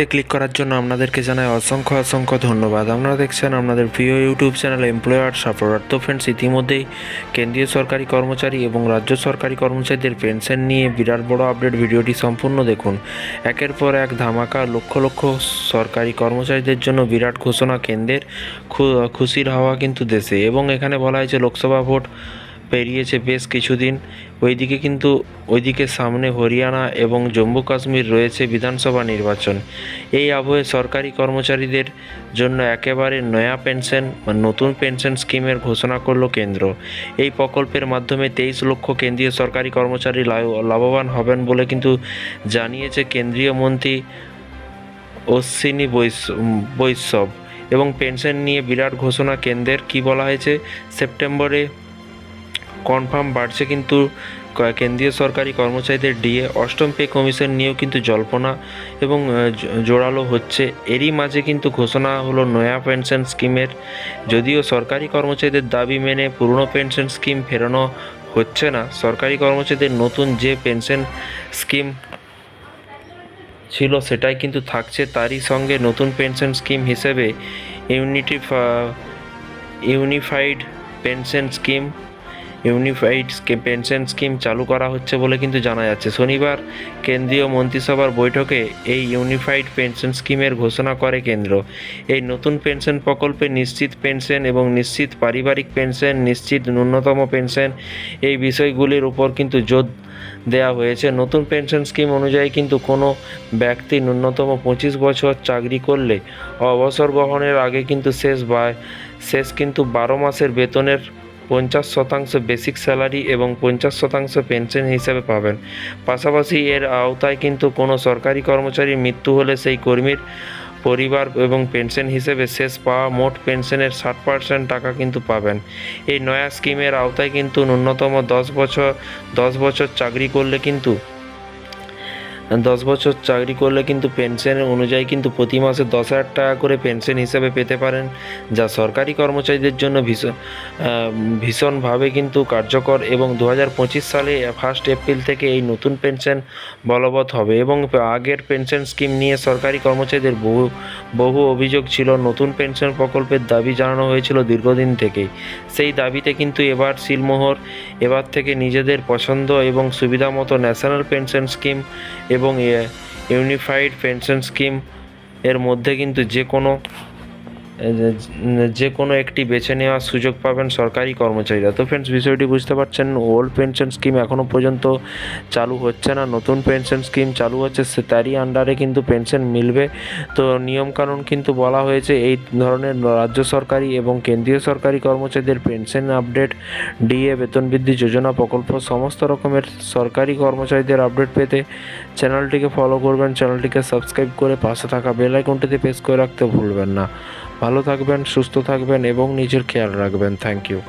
তে ক্লিক করার জন্য আপনাদেরকে জানাই অসংখ্য অসংখ্য ধন্যবাদ। আপনারা দেখছেন আপনাদের প্রিয় ইউটিউব চ্যানেল এমপ্লয়ার সাপোর্টার তো ফ্রেন্ডস ইতিমধ্যেই কেন্দ্রীয় সরকারি কর্মচারী এবং রাজ্য সরকারি কর্মচারীদের পেনশন নিয়ে বিরাট বড় আপডেট ভিডিওটি সম্পূর্ণ দেখুন। একের পর এক ধামাকা লক্ষ লক্ষ সরকারি কর্মচারীদের জন্য বিরাট ঘোষণা কেন্দ্রের খুশির হাওয়া কিন্তু দেশে। এবং এখানে বলা হয়েছে লোকসভা ভোট পেরিয়েছে বেশ কিছুদিন। ওইদিকে কিন্তু ওইদিকে সামনে হরিয়ানা এবং জম্মু কাশ্মীর রয়েছে বিধানসভা নির্বাচন। এই আবহে সরকারি কর্মচারীদের জন্য একেবারে নয়া পেনশন বা নতুন পেনশন স্কিমের ঘোষণা করল কেন্দ্র। এই প্রকল্পের মাধ্যমে তেইশ লক্ষ কেন্দ্রীয় সরকারি কর্মচারী লাভবান হবেন বলে কিন্তু জানিয়েছে কেন্দ্রীয় মন্ত্রী অশ্বিনী বৈষ্ণব। এবং পেনশন নিয়ে বিরাট ঘোষণা কেন্দ্রের কি বলা হয়েছে? সেপ্টেম্বরে কনফার্ম বাড়ছে কিন্তু কেন্দ্রীয় সরকারি কর্মচারীদের ডিএ। অষ্টম পে কমিশন নিয়েও কিন্তু জল্পনা এবং জোরালো হচ্ছে। এরই মাঝে কিন্তু ঘোষণা হলো নয়া পেনশন স্কিমের। যদিও সরকারি কর্মচারীদের দাবি মেনে পুরনো পেনশন স্কিম ফেরানো হচ্ছে না। সরকারি কর্মচারীদের নতুন যে পেনশন স্কিম ছিল সেটাই কিন্তু থাকছে। তারই সঙ্গে নতুন পেনশন স্কিম হিসেবে unity unified pension scheme unified pension scheme চালু করা হচ্ছে বলে কিন্তু জানা যাচ্ছে। শনিবার কেন্দ্রীয় মন্ত্রিসভার বৈঠকে এই ইউনিফাইড পেনশন স্কিমের ঘোষণা করে কেন্দ্র। এই নতুন পেনশন প্রকল্পে নিশ্চিত পেনশন এবং নিশ্চিত পারিবারিক পেনশন, নিশ্চিত ন্যূনতম পেনশন এই বিষয়গুলির উপর কিন্তু জোর দেওয়া হয়েছে। নতুন পেনশন স্কিম অনুযায়ী কিন্তু কোনো ব্যক্তি ন্যূনতম পঁচিশ বছর চাকরি করলে অবসর গ্রহণের আগে কিন্তু শেষ বা শেষ কিন্তু বারো মাসের বেতনের পঞ্চাশ শতাংশ বেসিক স্যালারি এবং পঞ্চাশ শতাংশ পেনশন হিসেবে পাবেন। পাশাপাশি এর আওতায় কিন্তু কোনো সরকারি কর্মচারীর মৃত্যু হলে সেই কর্মীর পরিবার এবং পেনশন হিসেবে শেষ পাওয়া মোট পেনশনের ষাট পার্সেন্ট টাকা কিন্তু পাবেন। এই নয়া স্কিমের আওতায় কিন্তু ন্যূনতম দশ বছর দশ বছর চাকরি করলে কিন্তু দশ বছর চাকরি করলে কিন্তু পেনশনের অনুযায়ী কিন্তু প্রতি মাসে দশ হাজার টাকা করে পেনশন হিসেবে পেতে পারেন, যা সরকারি কর্মচারীদের জন্য ভীষণ ভীষণভাবে কিন্তু কার্যকর এবং দু হাজার পঁচিশ সালে ফার্স্ট এপ্রিল থেকে এই নতুন পেনশন বলবৎ হবে এবং আগের পেনশন স্কিম নিয়ে সরকারি কর্মচারীদের বহু বহু অভিযোগ ছিল। নতুন পেনশন প্রকল্পের দাবি জানানো হয়েছিল দীর্ঘদিন থেকেই সেই দাবিতে কিন্তু এবার সিলমোহর, এবার থেকে নিজেদের পছন্দ এবং সুবিধা মতো ন্যাশনাল পেনশন স্কিম এবং ইউনিফাইড পেনশন স্কিম এর মধ্যে কিন্তু যে কোনো যে কোনো একটি বেছে নেওয়ার সুযোগ পাবেন সরকারি কর্মচারীরা। তো ফ্রেন্ডস বিষয়টি বুঝতে পারছেন ওল্ড পেনশন স্কিম এখনও পর্যন্ত চালু হচ্ছে না, নতুন পেনশন স্কিম চালু হচ্ছে, সে তারই আন্ডারে কিন্তু পেনশন মিলবে। তো নিয়মকানুন কিন্তু বলা হয়েছে, এই ধরনের রাজ্য সরকারি এবং কেন্দ্রীয় সরকারি কর্মচারীদের পেনশন আপডেট ডিএ বেতন বৃদ্ধি যোজনা প্রকল্প, সমস্ত রকমের সরকারি কর্মচারীদের আপডেট পেতে চ্যানেলটিকে ফলো করবেন চ্যানেলটিকে সাবস্ক্রাইব করে পাশে থাকা বেল আইকনটিতে প্রেস করে রাখতে ভুলবেন না। ভালো থাকবেন সুস্থ থাকবেন এবং নিজের খেয়াল রাখবেন। Thank you